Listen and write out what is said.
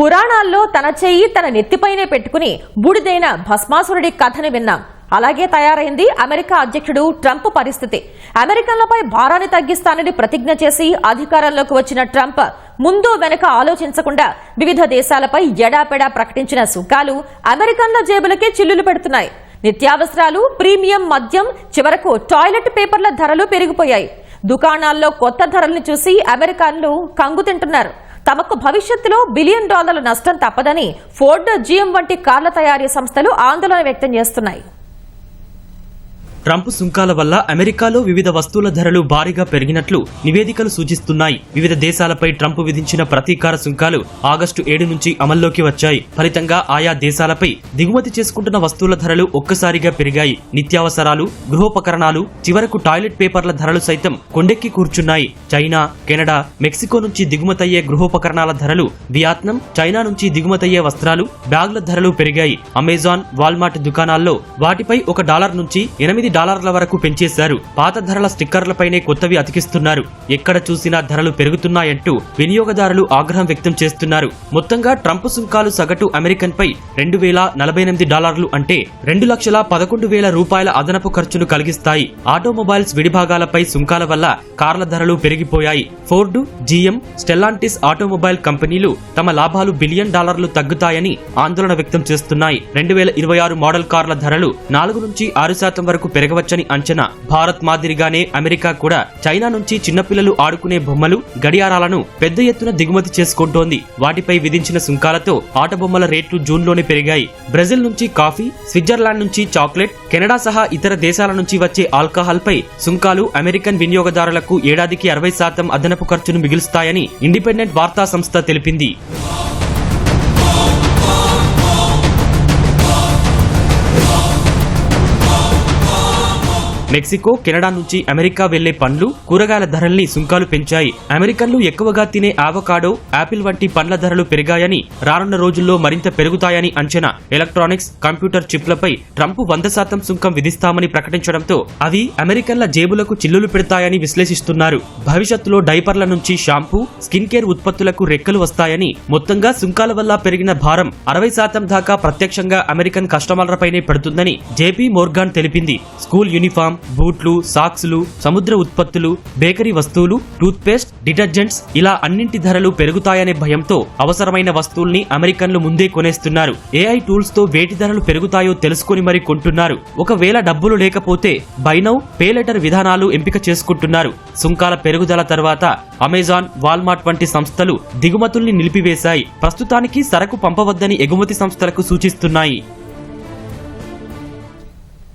పురాణాల్లో తన చెయ్యి తన నెత్తిపైనే పెట్టుకుని బుడిదైన భస్మాసురుడి కథని విన్నాం. అలాగే తయారైంది అమెరికా అధ్యక్షుడు ట్రంప్ పరిస్థితి. అమెరికన్లపై భారాన్ని తగ్గిస్తానని ప్రతిజ్ఞ చేసి అధికారంలోకి వచ్చిన ట్రంప్ ముందు వెనక ఆలోచించకుండా వివిధ దేశాలపై ఎడాపెడా ప్రకటించిన సుంకాలు అమెరికన్ల జేబులకే చిల్లులు పెడుతున్నాయి. నిత్యావసరాలు ప్రీమియం మద్యం చివరకు టాయిలెట్ పేపర్ల ధరలు పెరిగిపోయాయి. దుకాణాల్లో కొత్త ధరల్ని చూసి అమెరికన్లు కంగు తింటున్నారు. తమకు భవిష్యత్తులో బిలియన్ డాలర్ల నష్టం తప్పదని ఫోర్డ్ జిఎం వంటి కార్ల తయారీ సంస్థలు ఆందోళన వ్యక్తం చేస్తున్నాయి. ట్రంప్ సుంకాల వల్ల అమెరికాలో వివిధ వస్తువుల ధరలు భారీగా పెరిగినట్లు నివేదికలు సూచిస్తున్నాయి. వివిధ దేశాలపై ట్రంప్ విధించిన ప్రతీకార సుంకాలు ఆగస్టు ఏడు నుంచి అమల్లోకి వచ్చాయి. ఫలితంగా ఆయా దేశాలపై దిగుమతి చేసుకుంటున్న వస్తువుల ధరలు ఒక్కసారిగా పెరిగాయి. నిత్యావసరాలు గృహోపకరణాలు చివరకు టాయిలెట్ పేపర్ల ధరలు సైతం కొండెక్కి కూర్చున్నాయి. చైనా కెనడా మెక్సికో నుంచి దిగుమతయ్యే గృహోపకరణాల ధరలు వియత్నాం చైనా నుంచి దిగుమతయ్యే వస్త్రాలు బ్యాగుల ధరలు పెరిగాయి. అమెజాన్ వాల్మార్ట్ దుకాణాల్లో వాటిపై ఒక డాలర్ నుంచి ఎనిమిది డాలర్ల వరకు పెంచేశారు. పాత ధరల స్టిక్కర్లపైనే కొత్తవి అతికిస్తున్నారు. ఎక్కడ చూసినా ధరలు పెరుగుతున్నాయంటూ వినియోగదారులు ఆగ్రహం వ్యక్తం చేస్తున్నారు. మొత్తంగా ట్రంప్ సుంకాలు సగటు అమెరికన్ పై రెండు వేల నలభై ఎనిమిది డాలర్లు అంటే రెండు లక్షల పదకొండు వేల రూపాయల అదనపు ఖర్చును కలిగిస్తాయి. ఆటోమొబైల్స్ విడిభాగాలపై సుంకాల వల్ల కార్ల ధరలు పెరిగిపోయాయి. ఫోర్డు జీఎం స్టెల్లాంటిస్ ఆటోమొబైల్ కంపెనీలు తమ లాభాలు బిలియన్ డాలర్లు తగ్గుతాయని ఆందోళన వ్యక్తం చేస్తున్నాయి. రెండు వేల ఇరవై ఆరు మోడల్ కార్ల ధరలు నాలుగు నుంచి ఆరు శాతం వరకు జరగవచ్చని అంచనా. భారత్ మాదిరిగానే అమెరికా కూడా చైనా నుంచి చిన్నపిల్లలు ఆడుకునే బొమ్మలు గడియారాలను పెద్ద ఎత్తున దిగుమతి చేసుకుంటోంది. వాటిపై విధించిన సుంకాలతో ఆట బొమ్మల రేట్లు జూన్లోనే పెరిగాయి. బ్రెజిల్ నుంచి కాఫీ స్విట్జర్లాండ్ నుంచి చాక్లెట్ కెనడా సహా ఇతర దేశాల నుంచి వచ్చే ఆల్కహాల్ పై సుంకాలు అమెరికన్ వినియోగదారులకు ఏడాదికి అరవై శాతం అదనపు ఖర్చును మిగులుస్తాయని ఇండిపెండెంట్ వార్తా సంస్థ తెలిపింది. మెక్సికో కెనడా నుంచి అమెరికా వెళ్ళే పండ్లు కూరగాయల ధరల్ని సుంకాలు పెంచాయి. అమెరికన్లు ఎక్కువగా తినే ఆవకాడో యాపిల్ వంటి పండ్ల ధరలు పెరిగాయని రానున్న రోజుల్లో మరింత పెరుగుతాయని అంచనా. ఎలక్ట్రానిక్స్ కంప్యూటర్ చిప్లపై ట్రంప్ వంద శాతం సుంకం విధిస్తామని ప్రకటించడంతో అవి అమెరికన్ల జేబులకు చిల్లులు పెడతాయని విశ్లేషిస్తున్నారు. భవిష్యత్తులో డైపర్ల నుంచి షాంపూ స్కిన్ కేర్ ఉత్పత్తులకు రెక్కలు వస్తాయని మొత్తంగా సుంకాల వల్ల పెరిగిన భారం అరవై శాతం దాకా ప్రత్యక్షంగా అమెరికన్ కస్టమర్లపైనే పడుతుందని జేపీ మోర్గాన్ తెలిపింది. స్కూల్ యూనిఫామ్ బూట్లు సాక్సులు సముద్ర ఉత్పత్తులు బేకరీ వస్తువులు టూత్ పేస్ట్ డిటర్జెంట్స్ ఇలా అన్నింటి ధరలు పెరుగుతాయనే భయంతో అవసరమైన వస్తువుల్ని అమెరికన్లు ముందే కొనేస్తున్నారు. ఏఐ టూల్స్తో వేటి ధరలు పెరుగుతాయో తెలుసుకుని మరి కొంటున్నారు. ఒకవేళ డబ్బులు లేకపోతే బైనౌ పే లెటర్ విధానాలు ఎంపిక చేసుకుంటున్నారు. సుంకాల పెరుగుదల తర్వాత అమెజాన్ వాల్మార్ట్ వంటి సంస్థలు దిగుమతుల్ని నిలిపివేశాయి. ప్రస్తుతానికి సరకు పంపవద్దని ఎగుమతి సంస్థలకు సూచిస్తున్నాయి.